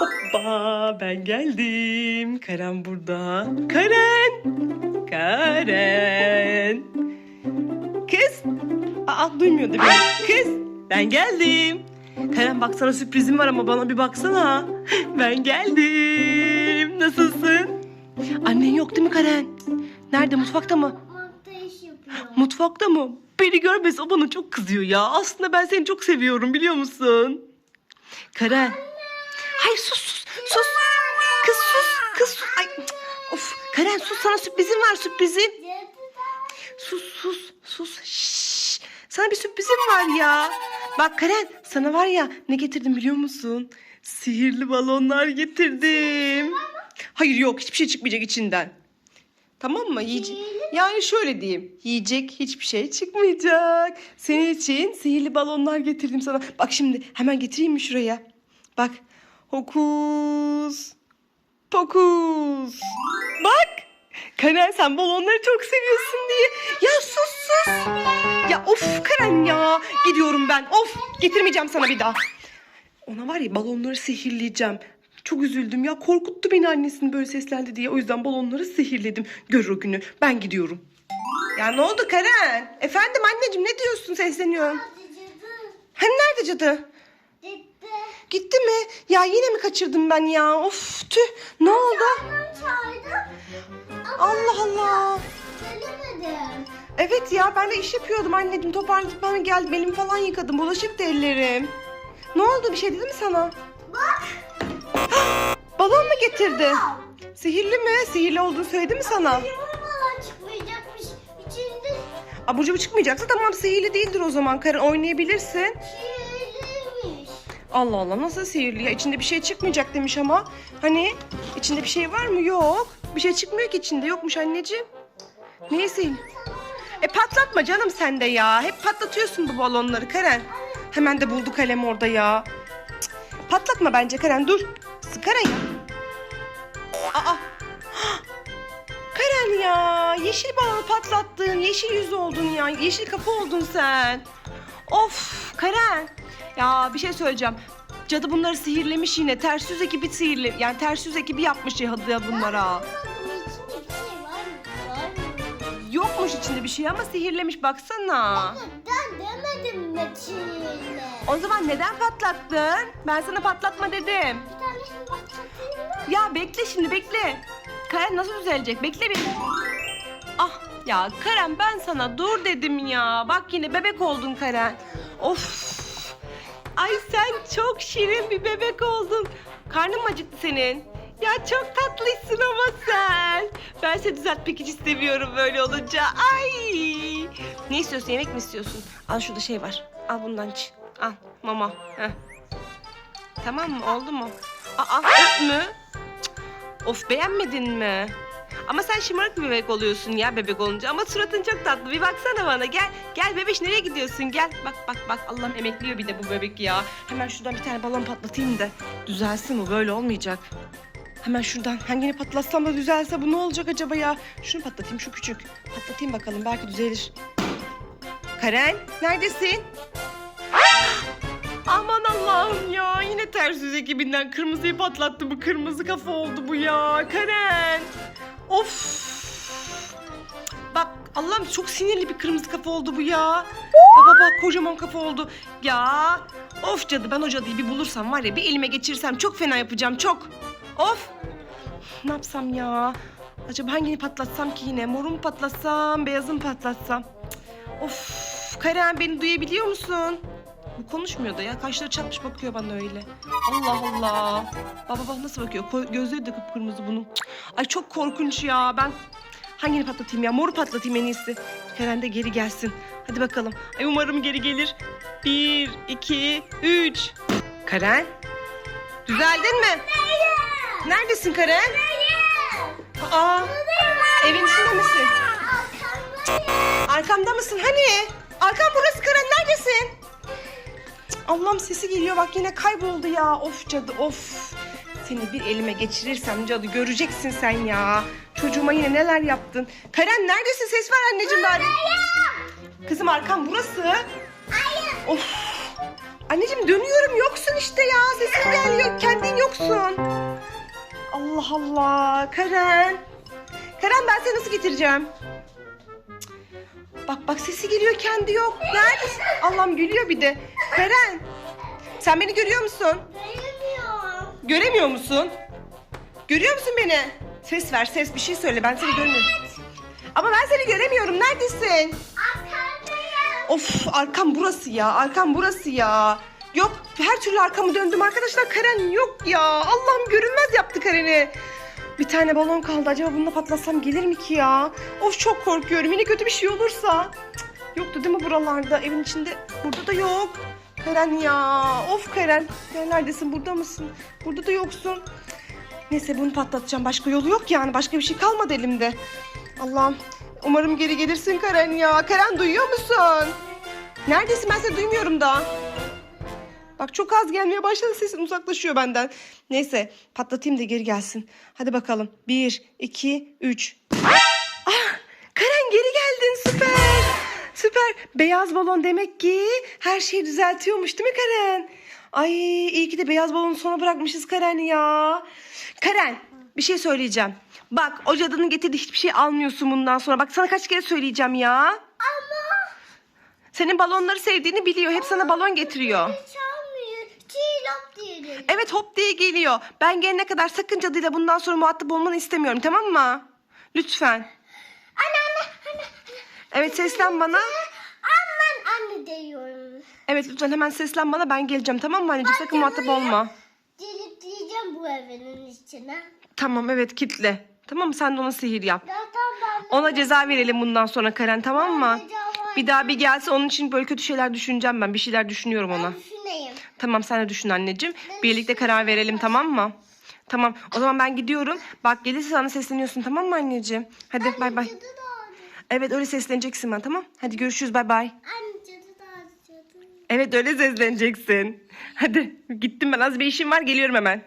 Hoppa ben geldim. Karen burada. Karen. Karen. Kız. Aa duymuyor değil mi? Kız. Ben geldim. Karen bak sana sürprizim var ama bana bir baksana. Ben geldim. Nasılsın? Annen yok değil mi Karen? Nerede mutfakta mı? Mutfakta iş yapıyor. Mutfakta mı? Beni görmez o bana çok kızıyor ya. Aslında ben seni çok seviyorum biliyor musun? Karen. Hayır sus sus sus. Kız sus kız sus. Ay, cık. of Karen sus sana sürprizim var sürprizim. Sus sus sus. Şşş. Sana bir sürprizim var ya. Bak Karen sana var ya ne getirdim biliyor musun? Sihirli balonlar getirdim. Hayır yok hiçbir şey çıkmayacak içinden. Tamam mı? Yiyecek. Yani şöyle diyeyim. Yiyecek hiçbir şey çıkmayacak. Senin için sihirli balonlar getirdim sana. Bak şimdi hemen getireyim mi şuraya? Bak. Hokus. Pokus. Bak. Karen sen balonları çok seviyorsun diye. Ya sus sus. Ya of Karen ya. Gidiyorum ben. Of. Getirmeyeceğim sana bir daha. Ona var ya balonları sihirleyeceğim. Çok üzüldüm ya. Korkuttu beni annesinin böyle seslendi diye. O yüzden balonları sihirledim. Görür o günü. Ben gidiyorum. Ya ne oldu Karen? Efendim anneciğim ne diyorsun sesleniyorum. Hani nerede cadı? Gitti. Gitti mi? Ya yine mi kaçırdım ben ya? Of tüh. Ne oldu? Annem çağırdı. Allah Allah. Gelemedim. Evet ya ben de iş yapıyordum anneciğim. Toparlanıp ben geldim. Elimi falan yıkadım. Bulaşık ellerim. Ne oldu? Bir şey dedi mi sana? Bak. Balon mu getirdi? Sihirli mi? Sihirli olduğunu söyledi mi sana? Yumur falan çıkmayacakmış. İçinde Abur cubur çıkmayacaksa tamam sihirli değildir o zaman. Karen oynayabilirsin. şiirliymiş. Allah Allah nasıl sihirli ya? İçinde bir şey çıkmayacak demiş ama. Hani içinde bir şey var mı? Yok. Bir şey çıkmıyor ki içinde. Yokmuş anneciğim. Neyse. E patlatma canım sen de ya. Hep patlatıyorsun bu balonları Karen. Hemen de buldu kalem orada ya. Cık, Patlatma bence Karen dur. Karen ya. Aa. Karen ya. Yeşil balonu patlattın. Yeşil yüz oldun ya. Yeşil kafa oldun sen. Of Karen. Ya bir şey söyleyeceğim. Cadı bunları sihirlemiş yine. Ters yüz ekibi sihirli. Yani ters yüz ekibi yapmış ya bunlara. İçinde bir şey var mı? Var mı? Yokmuş içinde bir şey ama sihirlemiş baksana. Ben demedim mi çiğle? O zaman neden patlattın? Ben sana patlatma dedim. Bir tanesini patlatayım mı? Ya bekle şimdi bekle. Karen nasıl düzelecek? Bekle bir. Ah ya Karen ben sana dur dedim ya. Bak yine bebek oldun Karen. Of. Ay sen çok şirin bir bebek oldun. Karnın mı acıktı senin? Ya çok tatlısın ama sen. Ben seni düzeltmek hiç istemiyorum böyle olunca. Ay. Ne istiyorsun? Yemek mi istiyorsun? Al şurada şey var. Al bundan iç. Al mama. Heh. Tamam mı? Oldu mu? Aa, öp mü? Of beğenmedin mi? Ama sen şımarık bir bebek oluyorsun ya bebek olunca. Ama suratın çok tatlı. Bir baksana bana. Gel. Gel bebeş nereye gidiyorsun? Gel. Bak bak bak. Allah'ım emekliyor bir de bu bebek ya. Hemen şuradan bir tane balon patlatayım da. Düzelsin bu. Böyle olmayacak. Hemen şuradan hangini patlatsam da düzelse bu ne olacak acaba ya? Şunu patlatayım şu küçük. Patlatayım bakalım belki düzelir. Karen neredesin? Aman Allah'ım ya yine ters yüz ekibinden kırmızıyı patlattı bu kırmızı kafa oldu bu ya Karen. Of. Bak Allah'ım çok sinirli bir kırmızı kafa oldu bu ya. Baba bak kocaman kafa oldu. Ya of cadı ben o cadıyı bir bulursam var ya bir elime geçirsem çok fena yapacağım çok. Of. Ne yapsam ya? Acaba hangini patlatsam ki yine? Moru patlatsam, beyazı patlatsam? Of, Karen beni duyabiliyor musun? Bu konuşmuyor da ya. Kaşları çatmış bakıyor bana öyle. Allah Allah. Baba bak nasıl bakıyor. Ko- gözleri de kıpkırmızı bunun. Cık. Ay çok korkunç ya. Ben hangini patlatayım ya? Moru patlatayım en iyisi. Karen de geri gelsin. Hadi bakalım. Ay umarım geri gelir. Bir, iki, üç. Karen. Düzeldin mi? Neredesin Karen? Aa, evin içinde misin? Arkamda mısın? Hani? Arkam burası Karen neredesin? Allah'ım sesi geliyor bak yine kayboldu ya. Of cadı of. Seni bir elime geçirirsem cadı göreceksin sen ya. Çocuğuma yine neler yaptın. Karen neredesin? Ses ver anneciğim bari. Kızım arkam burası. Of. Anneciğim dönüyorum yoksun işte ya. Sesin gelmiyor. Kendin yoksun. Allah Allah. Karen. Karen ben seni nasıl getireceğim? Bak bak sesi geliyor kendi yok. Neredesin? Allah'ım gülüyor bir de. Karen. Sen beni görüyor musun? Göremiyorum. Göremiyor musun? Görüyor musun beni? Ses ver ses bir şey söyle ben seni görmüyorum. Ama ben seni göremiyorum. Neredesin? Arkandayım. Of arkam burası ya. Arkam burası ya. Yok her türlü arkamı döndüm arkadaşlar. Karen yok ya. Allah'ım görünmez yaptı Karen'i. Bir tane balon kaldı. Acaba bununla patlatsam gelir mi ki ya? Of çok korkuyorum. Yine kötü bir şey olursa. Cık, Yoktu değil mi buralarda? Evin içinde. Burada da yok. Karen ya. Of Karen. Karen neredesin? Burada mısın? Burada da yoksun. Neyse bunu patlatacağım. Başka yolu yok yani. Başka bir şey kalmadı elimde. Allah'ım. Umarım geri gelirsin Karen ya. Karen duyuyor musun? Neredesin? Ben seni duymuyorum da. Bak çok az gelmeye başladı sesin uzaklaşıyor benden. Neyse patlatayım da geri gelsin. Hadi bakalım. Bir, iki, üç. Ah, Karen geri geldin süper. Süper. Beyaz balon demek ki her şeyi düzeltiyormuş değil mi Karen? Ay iyi ki de beyaz balonu sona bırakmışız Karen ya. Karen bir şey söyleyeceğim. Bak o cadının getirdiği hiçbir şey almıyorsun bundan sonra. Bak sana kaç kere söyleyeceğim ya. Ama Senin balonları sevdiğini biliyor. Hep sana balon getiriyor. çalmıyor. Evet hop diye geliyor. Ben gelene kadar sakın cadıyla bundan sonra muhatap olmanı istemiyorum tamam mı? Lütfen. Anne anne anne. Evet seslen bana. Aman anne diyorum. Evet lütfen hemen seslen bana ben geleceğim tamam mı anneciğim? Sakın muhatap olma. Dilitleyeceğim bu evinin içine. Tamam evet kitle. Tamam mı? Sen de ona sihir yap. Zaten ben Ona ceza verelim bundan sonra Karen tamam mı? Bir daha bir gelse onun için böyle kötü şeyler düşüneceğim ben. Bir şeyler düşünüyorum ona. Tamam sen de düşün anneciğim. Birlikte karar verelim tamam mı? Tamam o zaman ben gidiyorum. Bak gelirse sana sesleniyorsun tamam mı anneciğim? Hadi bay bay. Evet öyle sesleneceksin ben tamam. Hadi görüşürüz bay bay. Evet öyle sesleneceksin. Hadi gittim ben az bir işim var geliyorum hemen.